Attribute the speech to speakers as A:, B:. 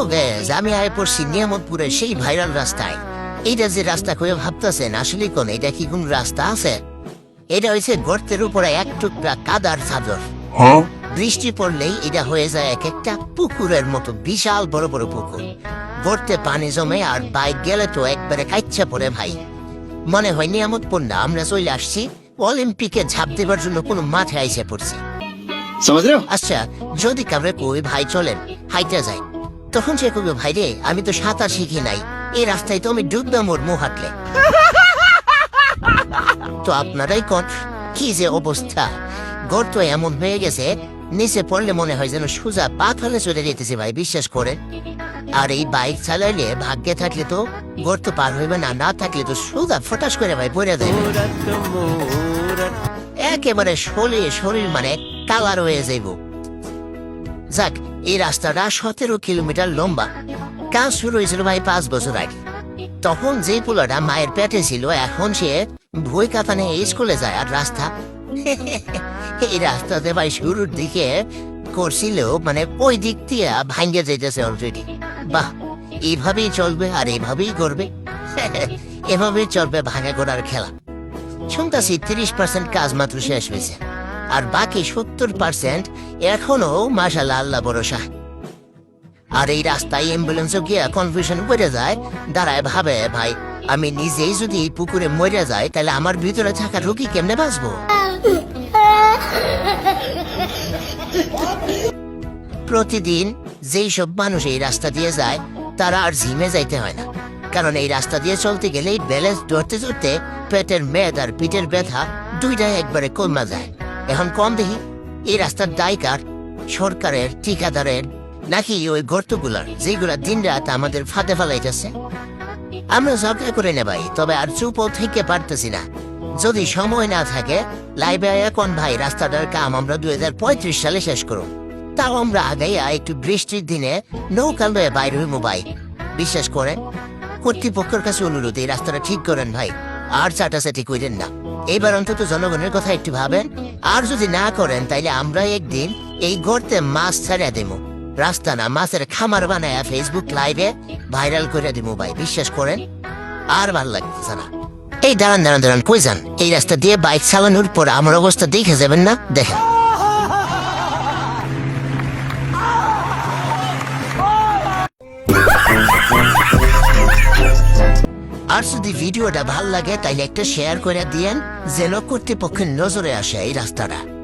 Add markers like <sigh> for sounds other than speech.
A: আমি পড়ছি নিয়ামতপুরে সেই ভাইরাল রাস্তায়। যে রাস্তা করে ভাবতেছেন আসলে কোন? এটা কি কোন রাস্তা আছে? এটা হয়েছে গর্তের উপরে এক টুকরা কাদার চাদর। হ্যাঁ? বৃষ্টি পড়লেই এটা হয়ে যায় এক একটা পুকুরের মতো বিশাল বড় বড় পুকুর। গর্তে পানি জমে আর বাইক গেলে তো একবারে কাচ্চা পড়ে ভাই। মনে হয় নিয়ামতপুর না আমরা চলে আসছি। অলিম্পিকে ঝাঁপ দেবার জন্য কোনো মাঠে আইসে পড়ছি। আচ্ছা যদি কাবরে কই ভাই চলেন হাইটা যায় তখন সে কবে ভাই রে আমি তো সাঁতার শিখি নাই। এই রাস্তায় তো আমি ডুববে মোর মুখ হাঁটলে <laughs> তো আপনারাই কন কি যে অবস্থা। গর্ত এমন হয়ে গেছে নিচে পড়লে মনে হয় যেন সোজা পাথরে চলে যেতেছে ভাই বিশ্বাস করে আর এই বাইক চালাইলে ভাগ্যে থাকলে তো গর্ত পার হইবে না না থাকলে তো সোজা ফটাস করে ভাই পড়ে যাবে একেবারে শরীর শরীর মানে কালার হয়ে যাইব। যাক এই রাস্তাটা সতেরো কিলোমিটার লম্বা। কাজ শুরু হয়েছিল ভাই পাঁচ বছর আগে। তখন যে পোলাটা মায়ের পেটে ছিল, এখন সে ভই কাতানে স্কুলে যায় আর রাস্তা <laughs> এই রাস্তাতে ভাই শুরুর দিকে করছিল মানে ওই দিক দিয়ে ভাঙ্গে যেতেছে অলরেডি বাহ, এইভাবেই চলবে আর এইভাবেই করবে। <laughs> এভাবেই চলবে ভাঙা করার খেলা। শুনতেছি তিরিশ পার্সেন্ট কাজ মাত্র শেষ হয়েছে। আর বাকি সত্তর পার্সেন্ট এখনও মাসাল্লাহ আল্লাহ ভরসা। আর এই রাস্তায় অ্যাম্বুলেন্সও গিয়ে কনফিউশন পড়ে যায়, দাঁড়ায়, ভাবে, ভাই, আমি নিজেই যদি এই পুকুরে মরে যাই, তাহলে আমার ভিতরে থাকা রোগী কেমনে বাঁচবো? প্রতিদিন যেই সব মানুষ এই রাস্তা দিয়ে যায়, তারা আর জিমে যাইতে হয় না। কারণ এই রাস্তা দিয়ে চলতে গেলেই ব্যালেন্স ধরতে ধরতে পেটের মেদ আর পিঠের ব্যথা দুইটাই একবারে কমা যায়। এখন কম দেখি, এই রাস্তার দায়কার সরকারের, ঠিকাদারের, নাকি ওই গর্তগুলার, যেগুলা দিন রাত আমাদের ফাঁদে ফেলাইতেছে। আমরা ঝগড়া করে নেবাই তবে আর চুপও থেকে পারতেছি না। যদি সময় না থাকে লাইবে এখন ভাই, রাস্তাটার কাম আমরা দুই হাজার পঁয়ত্রিশ সালে শেষ করব। তাও আমরা আগাইয়া একটু বৃষ্টির দিনে নৌকা লয়ে বাইর হইমু ভাই। বিশ্বাস করেন কর্তৃপক্ষের কাছে অনুরোধ, এই রাস্তাটা ঠিক করেন ভাই। আর চাটাচাটি করেন না। এইবার অন্তত জনগণের কথা একটু ভাবেন আর যদি না করেন, তাইলে আমরা একদিন এই গর্তে মাছ ছাড়া দেবো রাস্তা না, মাছের খামার বানায় ফেসবুক লাইভে ভাইরাল করে দিব ভাই, বিশ্বাস করেন? আর ভালো লাগতেছে না। এই দাঁড়ান দাঁড়ান দাঁড়ান, কই যান? এই রাস্তা দিয়ে বাইক চালানোর পর আমার অবস্থা দেখে যাবেন না? দেখেন। আর যদি ভিডিওটা ভালো লাগে, তাইলে একটা শেয়ার করে দিয়েন। যেন কর্তৃপক্ষের নজরে আসে এই রাস্তাটা।